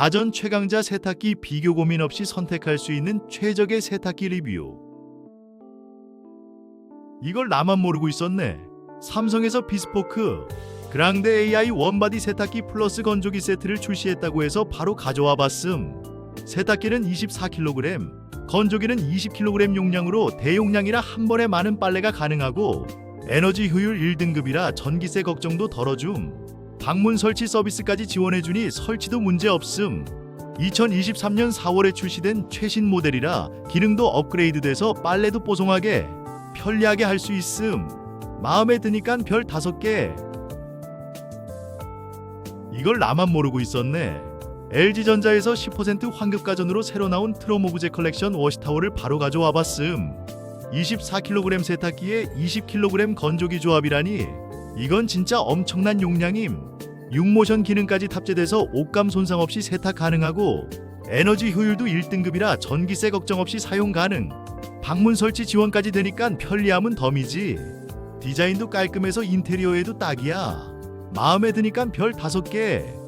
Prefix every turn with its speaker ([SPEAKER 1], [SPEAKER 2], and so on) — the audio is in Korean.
[SPEAKER 1] 가전 최강자 세탁기 비교 고민 없이 선택할 수 있는 최적의 세탁기 리뷰. 이걸 나만 모르고 있었네. 삼성에서 비스포크 그랑데 AI 원바디 세탁기 플러스 건조기 세트를 출시했다고 해서 바로 가져와 봤음. 세탁기는 24kg, 건조기는 20kg 용량으로 대용량이라 한 번에 많은 빨래가 가능하고 에너지 효율 1등급이라 전기세 걱정도 덜어줌. 방문 설치 서비스까지 지원해주니 설치도 문제 없음. 2023년 4월에 출시된 최신 모델이라 기능도 업그레이드돼서 빨래도 뽀송하게 편리하게 할 수 있음. 마음에 드니깐 별 5개. 이걸 나만 모르고 있었네. LG전자에서 10% 환급 가전으로 새로 나온 트로모브제 컬렉션 워시타월을 바로 가져와 봤음. 24kg 세탁기에 20kg 건조기 조합이라니 이건 진짜 엄청난 용량임. 6모션 기능까지 탑재돼서 옷감 손상 없이 세탁 가능하고 에너지 효율도 1등급이라 전기세 걱정 없이 사용 가능. 방문 설치 지원까지 되니까 편리함은 덤이지. 디자인도 깔끔해서 인테리어에도 딱이야. 마음에 드니까 별 5개.